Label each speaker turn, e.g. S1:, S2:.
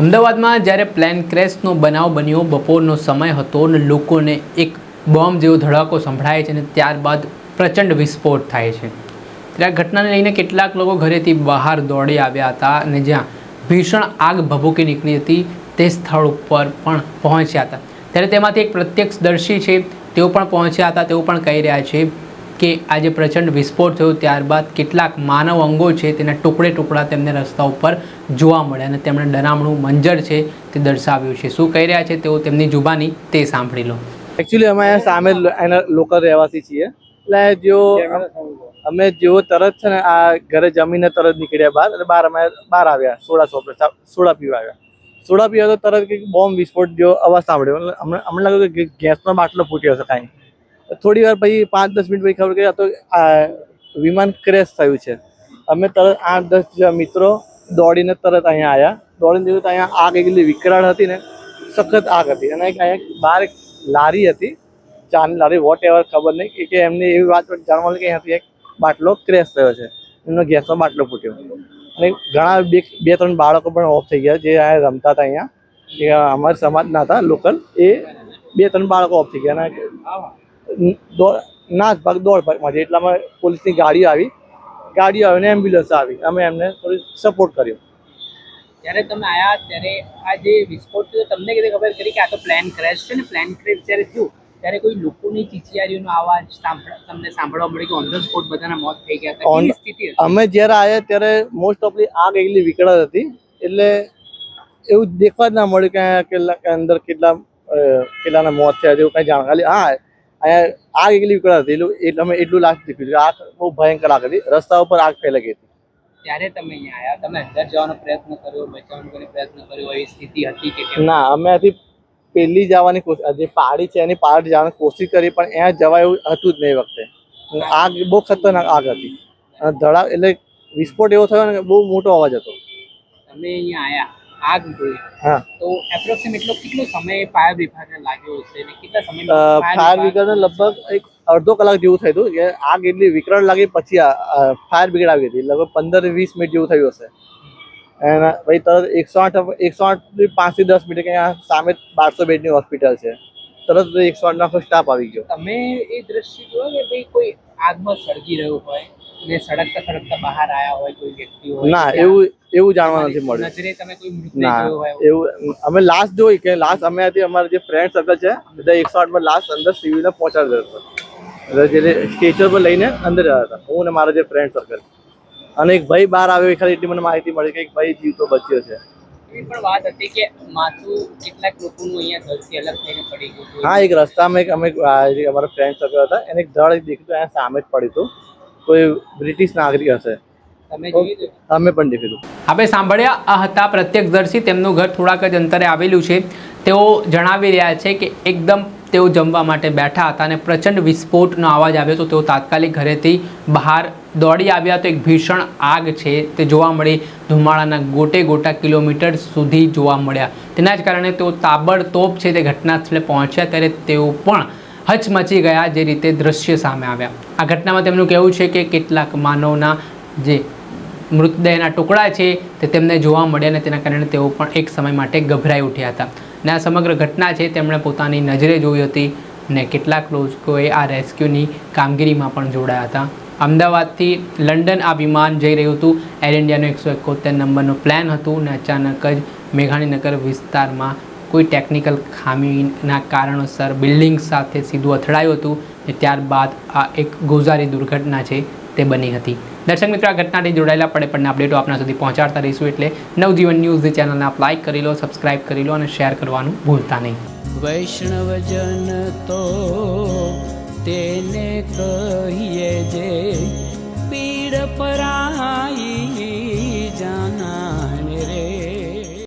S1: અમદાવાદમાં જ્યારે પ્લેન ક્રેશનો બનાવ બન્યો, બપોરનો સમય હતો અને લોકોને એક બોમ્બ જેવો ધડાકો સંભળાય છે અને ત્યારબાદ પ્રચંડ વિસ્ફોટ થાય છે. ત્યારે ઘટનાને લઈને કેટલાક લોકો ઘરેથી બહાર દોડી આવ્યા હતા અને જ્યાં ભીષણ આગ ભભૂકી નીકળી હતી તે સ્થળ ઉપર પણ પહોંચ્યા હતા. ત્યારે તેમાંથી એક પ્રત્યક્ષદર્શી છે, તેઓ પણ પહોંચ્યા હતા, તેઓ પણ કહી રહ્યા છે કે આજે પ્રચંડ વિસ્ફોટ થયો, ત્યારબાદ કેટલાક માનવ અંગો છે તેના ટુકડે ટુકડા તેમને રસ્તા ઉપર જોવા મળ્યા અને તેમણે ડરામણું મંજર છે તે દર્શાવ્યું છે. શું કહી રહ્યા છે તેઓ તેમની જુબાની તે સાંભળી લો.
S2: એકચ્યુઅલી અમે સામે એના લોકલ રહેવાસી છીએ. એટલે જો અમે જેવો તરત છે ને આ ઘરે જમીને તરત નીકળ્યા બહાર એટલે બહાર અમે બહાર આવ્યા, સોડા શોપ સોડા પીવા આવ્યા. સોડા પીવા તો તરત કંઈક બોમ્બ વિસ્ફોટ જેવો અવાજ સાંભળ્યો. અમને અમને લાગ્યું કે ગેસનો બાટલો ફૂટ્યો હશે કાંઈ. થોડી વાર પછી પાંચ દસ મિનિટ પછી ખબર કે આ તો વિમાન ક્રેશ થયું છે. અમે તરત આઠ દસ મિત્રો દોડીને તરત અહીંયા આવ્યા દોડીને જોયું તો અહીંયા આગ એટલી વિકરાળ હતી ને, સખત આગ હતી. અને અહીંયા બહાર એક લારી હતી ચાની લારી વોટ એવર ખબર નહીં. કે- એમની એવી વાત પણ જાણવા મળી કે અહીંયાથી એક બાટલો ક્રેશ થયો છે. એમનો ગેસનો બાટલો ફૂટ્યો. અને ઘણા બે બે, ત્રણ બાળકો પણ ઓફ થઈ ગયા જે અહીંયા રમતા હતા અહીંયા. અમારા સમાજના હતા, લોકલ. એ બે, ત્રણ બાળકો ઓફ થઈ ગયા. અને નાચ ભાગ દોડ ભાગમાં છે. એટલામાં પોલીસની ગાડી આવી ગાડીઓ આવીને એમ્બ્યુલન્સ આવી. અમે એમને થોડી સપોર્ટ કર્યો.
S3: જ્યારે તમે આયા ત્યારે આ જે વિસ્ફોટ થયો તમને કીધું ખબર કરી કે આ તો પ્લેન ક્રેશ છે ને? પ્લેન ક્રેશ જ્યારે થયું ત્યારે કોઈ લોકોની ચીચિયારીઓનો અવાજ સાંભળ તમને સાંભળવા મળ્યો કે ઓન ધ સ્પોટ બધાના મોત થઈ ગયા હતા? સ્થિતિ
S2: અમે જ્યારે આવ્યા ત્યારે મોસ્ટ ઓફલી આગ એટલી વિકળત હતી. એટલે એવું દેખવા જ ના મળ્યું કે અંદર કેટલા કેટલાના મોત થયા છે એવું કંઈ જાણકારી હા અહીંયા આગ એટલી વિકરાળ હતી એટલું અમે એટલું લાસ્ટ દેખ્યું આગ બહુ ભયંકર આગ હતી. રસ્તા ઉપર આગ ફેલાઈ ગઈ હતી.
S3: ત્યારે તમે અહીંયા આયા તમે અંદર જવાનો પ્રયત્ન કર્યો કોઈ પ્રયત્ન કર્યો? એવી સ્થિતિ હતી કે
S2: ના અમે પેલી જવાની કોશિશ જે પહાડી છે એની પહાડ જવાની કોશિશ કરી પણ ત્યાં જવાય એવું હતું જ નહીં એ વખતે. આગ બહુ ખતરનાક આગ હતી. અને ધડા એટલે વિસ્ફોટ એવો થયો ને બહુ મોટો અવાજ હતો.
S3: તમે અહીંયા આયા આગ જોઈ
S2: હા.
S3: તો એપ્રોક્સિમેટ કેટલો સમય ફાયર વિભાગને લાગ્યો હશે અને કેટલા સમય
S2: ફાયર વિભાગને લગભગ એક અડધો કલાક જેવું થયું હતું કે આગ એટલી વિકરાળ લાગી પછી ફાયર બ્રિગેડ આવી હતી. લગભગ પંદર વીસ મિનિટ જેવું થયું હશે. એના પછી તરત એકસો આઠ એકસો આઠ પાંચથી દસ મિનિટ અહીંયા સામે બારસો બેડની હોસ્પિટલ છે. તરત એકસો આઠ આખો સ્ટાફ આવી ગયો.
S3: તમે એ દ્રશ્ય જોયો કે ભાઈ કોઈ આગમાં સળગી રહ્યું હોય? ને સળગતા સળગતા બહાર આયા હોય કોઈ વ્યક્તિ હોય
S2: ના એવું એવું જાણવા નથી મળ્યું.
S3: નજરે તમે કોઈ
S2: ના એવું? અમે લાસ્ટ જોઈ કે લાસ્ટ અમે હતી અમારા જે ફ્રેન્ડ સર્કલ છે બધા એકસો આઠમાં લાસ્ટ અંદર સિવિલને પહોંચાડી દીધો હતો. એટલે જે સ્ટેચર પર લઈને અંદર રહ્યા હતા હું ને મારા જે ફ્રેન્ડ સર્કલ અને એક ભાઈ બહાર આવ્યો ખાલી એટલી મને માહિતી મળી કે એક ભાઈ જીવતો બચ્યો છે.
S3: પણ વાત હતી કે માથું કેટલાક લોકોનું અહીંયા ઘરથી અલગ થઈને પડી ગયું
S2: હા એક રસ્તામાં એક અમે અમારા ફ્રેન્ડ સર્કલ હતા એને એક ધડ દેખ્યું અહીંયા સામે જ પડ્યું હતું. કોઈ બ્રિટિશ નાગરિક હશે.
S3: તમે
S2: અમે પણ દેખીશું
S1: આપણે સાંભળ્યા આ હતા પ્રત્યક્ષદર્શી તેમનું ઘર થોડાક જ અંતરે આવેલું છે. તેઓ જણાવી રહ્યા છે કે એકદમ તેઓ જમવા માટે બેઠા હતા અને પ્રચંડ વિસ્ફોટનો અવાજ આવ્યો તો તેઓ તાત્કાલિક ઘરેથી બહાર દોડી આવ્યા. તો એક ભીષણ આગ છે તે જોવા મળી. ધુમાડાના ગોટે ગોટા કિલોમીટર સુધી જોવા મળ્યા. તેના જ કારણે તેઓ તાબડતોબ છે તે ઘટના સ્થળે પહોંચ્યા. ત્યારે તેઓ પણ હચમચી ગયા જે રીતે દ્રશ્ય સામે આવ્યા. આ ઘટનામાં તેમનું કહેવું છે કે કેટલાક માનવના જે મૃતદેહના ટુકડા છે તે તેમને જોવા મળ્યા અને તેના કારણે તેઓ પણ એક સમય માટે ગભરાઈ ઉઠ્યા હતા. અને આ સમગ્ર ઘટના છે તેમણે પોતાની નજરે જોઈ હતી અને કેટલાક લોકોએ આ રેસ્ક્યુની કામગીરીમાં પણ જોડાયા હતા. અમદાવાદથી લંડન આ વિમાન જઈ રહ્યું હતું. એર ઇન્ડિયાનું એકસો એકોતેર નંબરનું પ્લાન હતું અને અચાનક જ મેઘાણીનગર વિસ્તારમાં કોઈ ટેકનિકલ ખામીના કારણોસર બિલ્ડિંગ સાથે સીધું અથડાયું હતું ને ત્યારબાદ આ એક ગોઝારી દુર્ઘટના છે તે બની હતી. દર્શક મિત્રો, આ ઘટનાથી જોડાયેલા પડે પડના અપડેટો આપના સુધી પહોંચાડતા રહીશું એટલે નવજીવન ન્યૂઝ ચેનલને આપ લાઇક કરી લો સબસ્ક્રાઇબ કરી લો અને શેર કરવાનું ભૂલતા નહીં.
S4: વૈષ્ણવજન તો તેને કહીએ જે પીડ પરાઈ